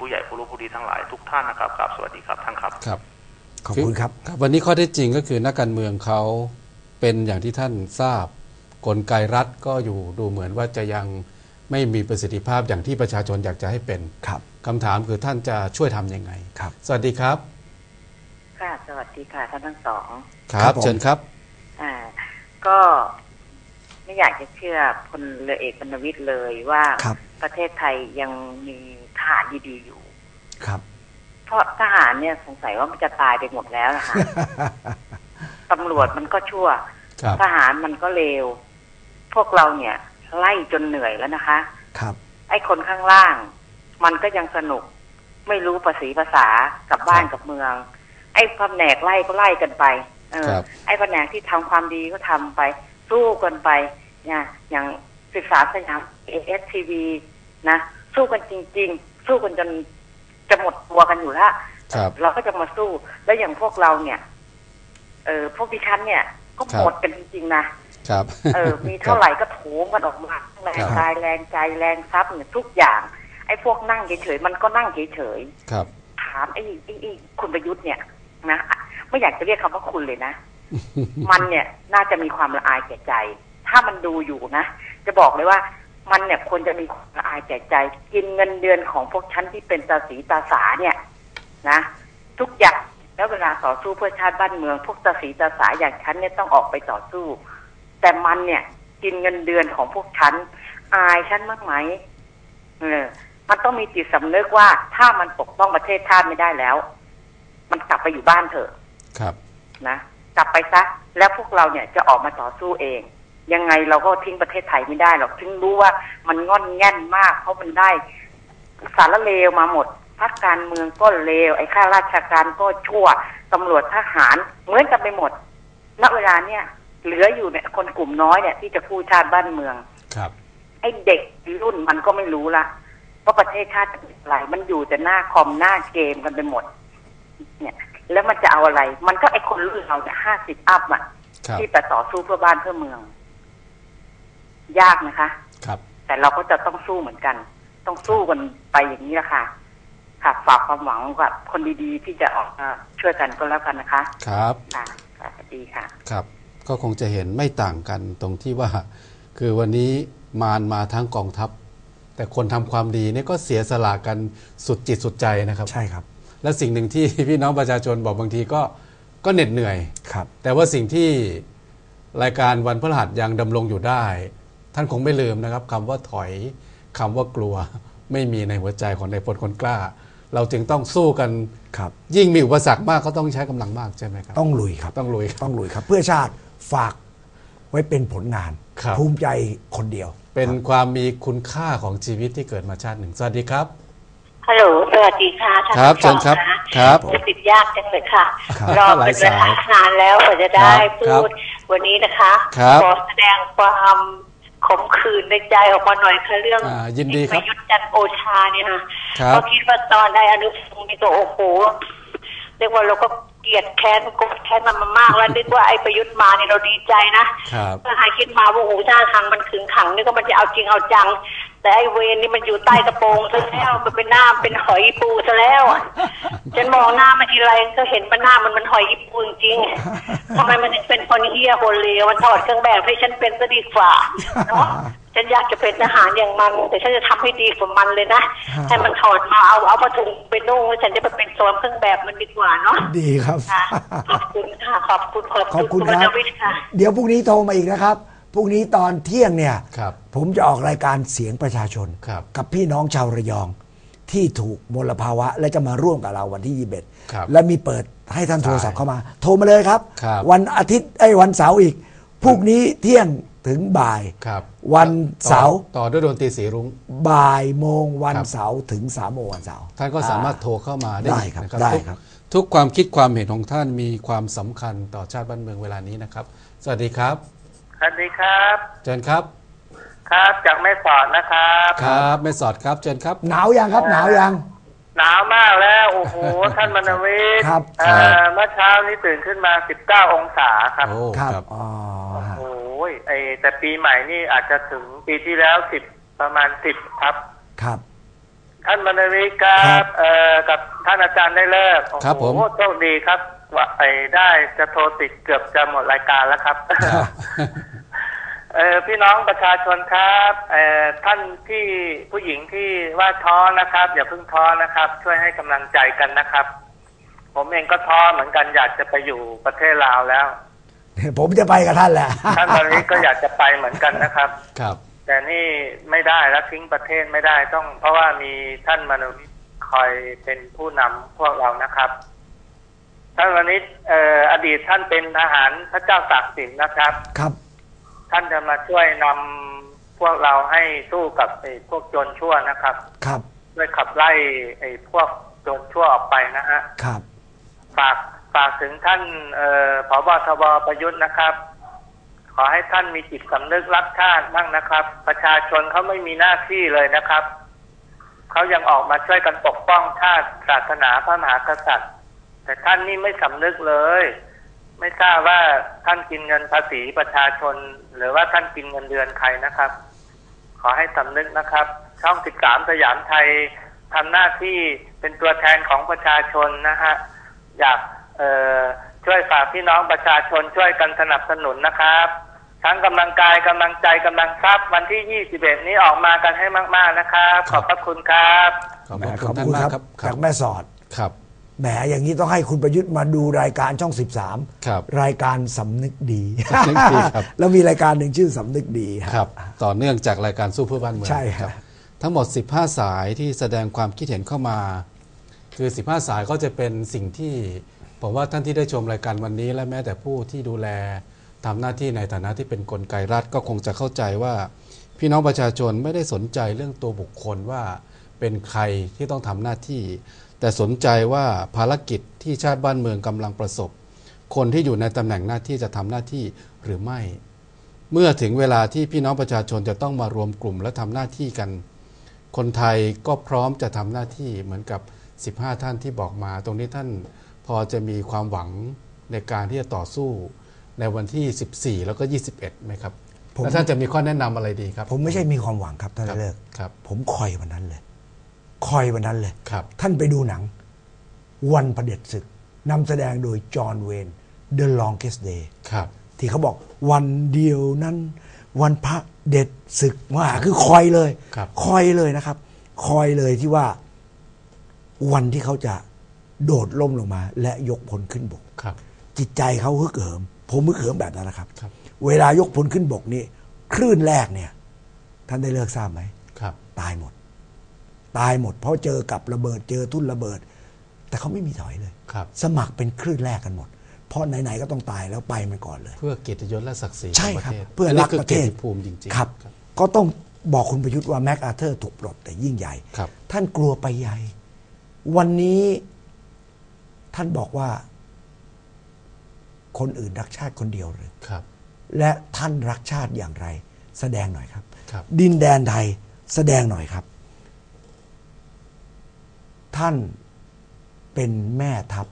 ผู้ใหญ่ผู้รู้ผู้ดีทั้งหลายทุกท่านนะครับกราบสวัสดีครับท่านครับครับขอบคุณครับครับ วันนี้ข้อเท็จจริงก็คือนักการเมืองเขาเป็นอย่างที่ท่านทราบกลไกรัฐก็อยู่ดูเหมือนว่าจะยังไม่มีประสิทธิภาพอย่างที่ประชาชนอยากจะให้เป็นครับคำถามคือท่านจะช่วยทำยังไงครับ สวัสดีครับ ค่ะ สวัสดีค่ะท่านทั้งสอง ครับผมเชิญครับ อ่า ก็ไม่อยากจะเชื่อพลเรือเอกบรรณวิทย์เลยว่าครับประเทศไทยยังมีท หารดีๆอยู่ ครับ เพราะทหารเนี่ยสงสัยว่ามันจะตายไปหมดแล้วนะคะตำรวจมันก็ชั่วครับทหารมันก็เลว พวกเราเนี่ย ไล่จนเหนื่อยแล้วนะคะ ครับ ไอ้คนข้างล่าง มันก็ยังสนุก ไม่รู้ภาษีภาษากับบ้านกับเมือง ไอ้แผนกไล่ก็ไล่กันไป เออครับไอ้แผนกที่ทำความดีก็ทำไป สู้กันไปเนี่ยอย่างศึกษาสยามเอสทีวีนะ สู้กันจริง ๆ สู้กันจนจะหมดตัวกันอยู่แล้วครับเราก็จะมาสู้ แล้วอย่างพวกเราเนี่ย เออพวกดิฉันเนี่ย ก็ครับหมดกันจริงๆนะครับ เออ มีเท่าไหร่ก็โถมกันออกมาแรงครับกายแรงใจแรงทรัพย์เนี่ยทุกอย่าง ไอ้พวกนั่งเฉยๆมันก็นั่งเฉยครับๆถามไอ้ไอ้ไอ้คุณประยุทธ์เนี่ยนะไม่อยากจะเรียกคำว่าคุณเลยนะ มันเนี่ยน่าจะมีความละอายแก่ใจ ถ้ามันดูอยู่นะ จะบอกเลยว่า มันเนี่ยควรจะมีความละอายแก่ใจ กินเงินเดือนของพวกชั้นที่เป็นตาสีตาสาเนี่ยนะ ทุกอย่างแล้วเวลาต่อสู้เพื่อชาติบ้านเมือง พวกตาสีตาสาอย่างฉันเนี่ยต้องออกไปต่อสู้ แต่มันเนี่ย กินเงินเดือนของพวกฉันอายฉันมากไหมเออมันต้องมีจิตสำนึกว่าถ้ามันปกป้องประเทศชาติไม่ได้แล้ว มันกลับไปอยู่บ้านเถอะ ครับ นะกลับไปซะแล้วพวกเราเนี่ยจะออกมาต่อสู้เอง ยังไงเราก็ทิ้งประเทศไทยไม่ได้หรอกถึงรู้ว่ามันง่อนแง่นมาก เพราะมันได้สารเลวมาหมดพักการเมืองก็เลว ไอ้ข้าราชการก็ชั่วตำรวจทหารเหมือนกันไปหมด ณ เวลาเนี่ย เหลืออยู่เนี่ยคนกลุ่มน้อยเนี่ยที่จะกู้ชาติบ้านเมือง ครับ ไอ้เด็กรุ่นมันก็ไม่รู้ละว่าประเทศชาติจะเป็นอะไรมันอยู่แต่หน้าคอมหน้าเกมกันไปหมด เนี่ย แล้วมันจะเอาอะไร มันก็ไอ้คนรุ่นเราเนี่ยห้าสิบอัพอะครับที่ไปต่อสู้เพื่อบ้านเพื่อเมือง ยากนะคะ ครับ แต่เราก็จะต้องสู้เหมือนกัน ต้องสู้กันไปอย่างนี้แหละค่ะ ค่ะ ฝากความหวังกับคนดีๆ ที่จะออกมาช่วยกันก็แล้วกันนะคะ ครับค่ะค่ะสวัสดีค่ะ ครับ ก็คงจะเห็นไม่ต่างกันตรงที่ว่า คือวันนี้มารมาทั้งกองทัพ แต่คนทำความดีเนี่ยก็เสียสละกันสุดจิตสุดใจนะครับ ใช่ครับ และสิ่งหนึ่งที่พี่น้องประชาชนบอกบางทีก็ก็เหน็ดเหนื่อยครับ แต่ว่าสิ่งที่รายการวันพฤหัสยังดำรงอยู่ได้ ท่านคงไม่ลืมนะครับคำว่าถอยคำว่ากลัวไม่มีในหัวใจของในายพลคนกล้า เราจึงต้องสู้กันครับยิ่งมีอุปสรรคมากก็ต้องใช้กำลังมากใช่ไหมครับ ต้องลุยครับต้องลุยต้องลุยครับ เพื่อชาติฝากไว้เป็นผลงาน ครับ ภูมิใจคนเดียว เป็นความมีคุณค่าของชีวิตที่เกิดมาชาติหนึ่งสวัสดีครับ ฮัลโหล สวัสดีค่ะท่านครับผู้ชมเชิญครับนะครับ จะติดยากจังเลยค่ะ ครับรอเป็นเวลานานแล้วกว่าจะได้ครับพูด วันนี้นะคะ ครับ ขอแสดงความ ขมขื่นในใจออกมาหน่อยค่ะเรื่องอ่ายินดีครับประยุทธ์จันทร์โอชาเนี่ยค่ะครับ ก็คิดว่าตอนได้อนุพงศ์นี่ก็โอ้โหเรียกว่าเราก็เกลียดแค้นโกรธแค้นมันมามากแล้วนึกว่าไอ้ประยุทธ์มาเนี่ยเราดีใจนะครับ ถ้าใครคิดมาว่าโอ้โหท่าทางมันขึงขังนี่ก็มันจะเอาจริงเอาจัง แต่ไอ้เวรนี่มันอยู่ใต้กระโปรงซะแล้วมันเป็นหน้าเป็นหอยปูซะแล้วอะฉันมองหน้ามันทีไรก็เห็นมันหน้ามันมันหอยปูจริงๆทำไมมันถึงเป็นคนเฮี้ยคนเลวมันถอดเครื่องแบบให้ฉันเป็นซะดีกว่าเนาะฉันอยากจะเป็นทหารอย่างมัน แต่ฉันจะทำให้ดีกว่ามันเลยนะให้มันถอดมาเอาเอาผ้าถุงไปนุ่งแล้วฉันจะไปเป็นสวมเครื่องแบบมันดีกว่าเนาะดีครับค่ะขอบคุณค่ะขอบคุณขอบขอบคุณคุณครับณวิทย์ค่ะ เดี๋ยวพรุ่งนี้โทรมาอีกนะครับ พรุ่งนี้ตอนเที่ยงเนี่ยครับ ผมจะออกรายการเสียงประชาชน ครับกับพี่น้องชาวระยองที่ถูกมลภาวะ และจะมาร่วมกับเราวันที่ ครับ21 และมีเปิดให้ท่านโทรศัพท์เข้ามา โทรมาเลยครับ ครับ วันอาทิตย์ไอ้ยวันเสาร์อีกพรุ่งนี้เที่ยงถึงบ่าย ครับวันเสาร์ ต่อต่อด้วยดนตรีสีรุ้ง บ่ายโมงวันครับเสาร์ถึงสามโมงวันเสาร์ ท่านก็สามารถโทรเข้ามาได้ได้อีกครับนะครับได้ทุกครับ ทุกความคิดความเห็นของท่านมีความสำคัญต่อชาติบ้านเมืองเวลานี้นะครับ สวัสดีครับ สวัสดีครับ เชิญครับ ครับจากแม่สอดนะครับครับไม่สอดครับเชิญครับ หนาวยังครับหนาวยัง หนาวมากแล้วโอ้โห ท่านมนวิทย์ครับ เอ่อเมื่อเช้านี้ตื่นขึ้นมา 19 องศาครับ โอ้ครับครับอ๋อฮะโอ้ยไอแต่ปีใหม่นี่อาจจะถึงปีที่แล้ว 10 ประมาณ 10 ครับ ครับ ท่านบรรณวิทย์ครัครับบเอ่อกับท่านอาจารย์ได้เลิกโอ้ครับผม โหโชคดีครับ ว่าไอ้ได้จะโทรติดเกือบจะหมดรายการแล้วครับ เออพี่น้องประชาชนครับเอ่อท่านที่ผู้หญิงที่ว่าท้อนะครับ อย่าเพิ่งท้อนะครับ ช่วยให้กำลังใจกันนะครับ ผมเองก็ท้อเหมือนกันอยากจะไปอยู่ประเทศลาวแล้ว ผมจะไปกับท่านแหละท่านตอนนี้ก็อยากจะไปเหมือนกันนะครับ ครับ แต่นี่ไม่ได้แล้วทิ้งประเทศไม่ได้ต้อง เพราะว่ามีท่านมนุษย์คอยเป็นผู้นำพวกเรานะครับ ท่านวันนี้เอ่ออดีตท่านเป็นทหารพระเจ้าตากสินนะครับ ครับ ท่านจะมาช่วยนำพวกเราให้สู้กับไอ้พวกโจรชั่วนะครับ ครับช่วยขับไล่ไอ้พวกโจรชั่วออกไปนะฮะ ครับฝากฝากถึงท่านเอ่อผบทบประยุทธ์นะครับ ขอให้ท่านมีจิตสำนึกรักชาติบ้างนะครับ ประชาชนเขาไม่มีหน้าที่เลยนะครับ เขายังออกมาช่วยกันปกป้องชาติศาสนาพระมหากษัตริย์ แต่ท่านนี่ไม่สำนึกเลย ไม่ทราบว่าท่านกินเงินภาษีประชาชน หรือว่าท่านกินเงินเดือนใครนะครับ ขอให้สำนึกนะครับ ช่อง13สยามไทยทำหน้าที่เป็นตัวแทนของประชาชนนะฮะอยากเอ่อช่วยฝากพี่น้องประชาชนช่วยกันสนับสนุนนะครับ ทั้งกำลังกายกำลังใจกำลังทรัพย์วันที่ 21 นี้ออกมากันให้มาก ๆนะครับ ขอบพระคุณครับ ขอบแหมคุณท่านมากครับครัจาบกแม่สอดครับ แหมอย่างนี้ต้องให้คุณประยุทธ์มาดูรายการช่อง 13 ครับ รายการสำนึกดีสำนึกดีครับ แล้วมีรายการหนึ่งชื่อสำนึกดีครับ ต่อเนื่องจากรายการสู้เพื่อบ้านเมืองใช่ครับ ทั้งหมด 15 สายที่แสดงความคิดเห็นเข้ามา คือ 15 สายก็จะเป็นสิ่งที่ผมว่าท่านที่ได้ชมรายการวันนี้ และแม้แต่ผู้ที่ดูแลทำหน้าที่ในฐานะที่เป็นนกลไกรัฐก็คงจะเข้าใจว่า พี่น้องประชาชนไม่ได้สนใจเรื่องตัวบุคคลว่า เป็นใครที่ต้องทำหน้าที่ แต่สนใจว่าภารกิจที่ชาติบ้านเมืองกำลังประสบ คนที่อยู่ในตำแหน่งหน้าที่จะทำหน้าที่หรือไม่ เมื่อถึงเวลาที่พี่น้องประชาชนจะต้องมารวมกลุ่มและทำหน้าที่กัน คนไทยก็พร้อมจะทำหน้าที่เหมือนกับ 15 ท่านที่บอกมา ตรงนี้ท่านพอจะมีความหวังในการที่จะต่อสู้ในวันที่ 14 แล้วก็ 21ไหมครับผมแล้วท่านจะมีข้อแนะนำอะไรดีครับ ผมไม่ใช่มีความหวังครับท่านครับเลิกครับ ผมคอยวันนั้นเลย คอยวันนั้นเลยครับท่านไปดูหนัง วันประเด็จศึกนำแสดงโดยจอห์นเวน The Longest Day ครับที่เขาบอกวันเดียวนั้น วันพระเด็ดศึกว่าคือคอยเลยครับคอยเลยนะครับ คอยเลยที่ว่าวันที่เขาจะโดดล่มลงมา และยกพลขึ้นบกครับจิตใจเขาฮึกเหิม ผมฮึกเหิมแบบนั้นนะครับครับเวลายกพลขึ้นบกนี่คลื่นแรกเนี่ย ท่านได้เลิกทราบไหมครับตายหมด ตายหมด เพราะเจอกับระเบิดเจอทุ่นระเบิด แต่เขาไม่มีถอยเลยครับสมัครเป็นคลื่นแรกกันหมด เพราะไหนๆก็ต้องตายแล้วไปมันก่อนเลย เพื่อเกียรติยศและศักดิ์ศรีขใช่องประครับเทศเพื่อรักนนี้คืประเทศกียติภูมิจริงๆครับ ก็ต้องบอกคุณประยุทธ์ว่าแม็กอาเธอร์ถูกปลดแต่ยิ่งใหญ่ครับท่านกลัวไปใหญ่ วันนี้ท่านบอกว่า คนอื่นรักชาติคนเดียวหรือครับ และท่านรักชาติอย่างไร แสดงหน่อยครับครับดินแดนไทยแสดงหน่อยครับ ท่านเป็นแม่ทัพ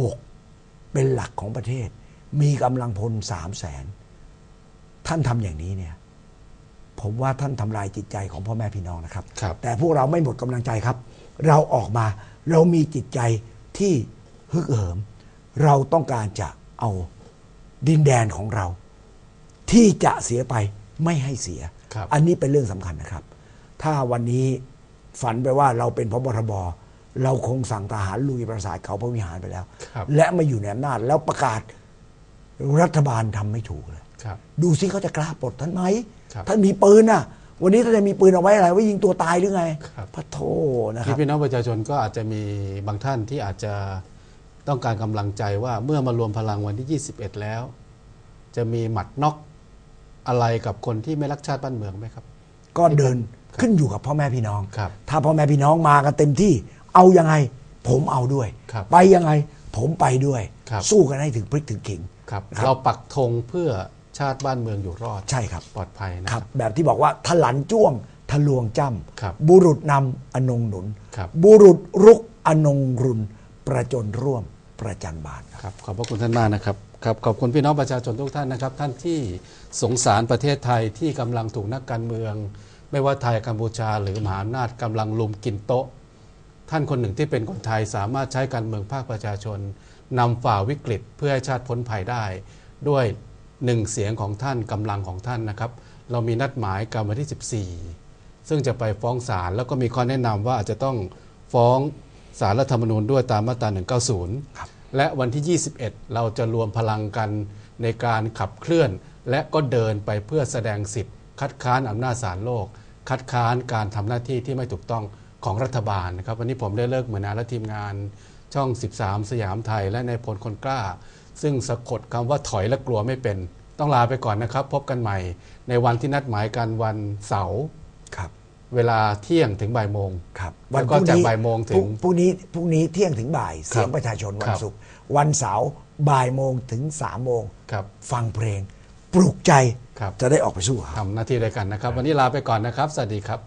บกเป็นหลักของประเทศ มีกำลังพลสามแสนท่านทำอย่างนี้เนี่ยผมว่าท่านทำลายจิตใจของพ่อแม่พี่น้องนะครับครับแต่พวกเราไม่หมดกำลังใจครับ เราออกมาเรามีจิตใจที่ฮึกเหิม เราต้องการจะเอาดินแดนของเรา ที่จะเสียไปไม่ให้เสียครับอันนี้เป็นเรื่องสำคัญนะครับ ถ้าวันนี้ฝันไปว่าเราเป็นพบทบ เราคงสั่งทหารลุยประสาทเขาพระวิหารไปแล้วครับและมาอยู่ในอำนาจแล้วประกาศรัฐบาลทำไม่ถูกเลยครับดูซิเขาจะกล้าปลดท่านไหมครับท่านมีปืนน่ะ วันนี้ท่านจะมีปืนเอาไว้อะไรไว้ยิงตัวตายหรือไงครับพระโทนะคที่รับพี่น้องประชาชนก็อาจจะมีบางท่านที่อาจจะต้องการกำลังใจว่าเมื่อมารวมพลังวันที่ 21 แล้ว จะมีหมัดน็อกอะไรกับคนที่ไม่รักชาติบ้านเมืองไหมครับ ก็เดินขึ้นอยู่กับพ่อแม่พี่น้องครับถ้าพ่อแม่พี่น้องมากันเต็มที่ เอายังไง ผมเอาด้วย ครับไปยังไงผมไปด้วย ครับ สู้กันให้ถึงพริกถึงขิง ครับ ครับ เราปักธงเพื่อชาติบ้านเมืองอยู่รอดใช่ครับ ปลอดภัยนะคครัรับ บ แบบที่บอกว่าทะลันจ้วงทะลวงจ้ครับำบุรุษนำอนงหนุน ครับ บุรุษรุกอนงรุน ประจนร่วมประจันบาทครับขอบพระคุณท่านมากนะครับครับขอบคุณพี่น้องประชาชนทุกท่านนะครับ ท่านที่สงสารประเทศไทยที่กำลังถูกนักการเมือง ไม่ว่าไทยกัมพูชาหรือมหาอำนาจกำลังลุมกินโต๊ะ ท่านคนหนึ่งที่เป็นคนไทยสามารถใช้การเมืองภาคประชาชนนำฝ่าวิกฤตเพื่อให้ชาติพ้นภัยได้ ด้วยหนึ่งเสียงของท่านกำลังของท่านนะครับ เรามีนัดหมายกันวันที่ 14 ซึ่งจะไปฟ้องศาลแล้วก็มีข้อแนะนำว่าอาจจะต้องฟ้องศาลรัฐธรรมนูญด้วยตามมาตรา 190ครับและวันที่ 21 เราจะรวมพลังกันในการขับเคลื่อน และก็เดินไปเพื่อแสดงสิทธิ์ คัดค้านอำนาจศาลโลก คัดค้านการทำหน้าที่ที่ไม่ถูกต้อง ของรัฐบาลนะครับวันนี้ผมได้เลิกเหมือนานและทีมงานช่อง 13 สยามไทย และในายพลคนกล้า ซึ่งสะกดคำว่าถอยและกลัวไม่เป็น ต้องลาไปก่อนนะครับ พบกันใหม่ ในวันที่นัดหมายกันวันเสาร์ครับเวลาเที่ยงถึงบ่ายโมงครับแล้วก็จากบ่ายโมงถึงพรุ่งนี้พรุ่งนี้เที่ยงถึงบ่ายเสียงประชาชนวัคนรับศุกร์วันเสาร์บ่ายโมงถึงสามโมงครับฟังเพลง ปลุกใจครับจะได้ออกไปสู้เขาทำหน้าที่ด้วยกันนะครับ วันนี้ลาไปก่อนนะครับ สวัสดีครับ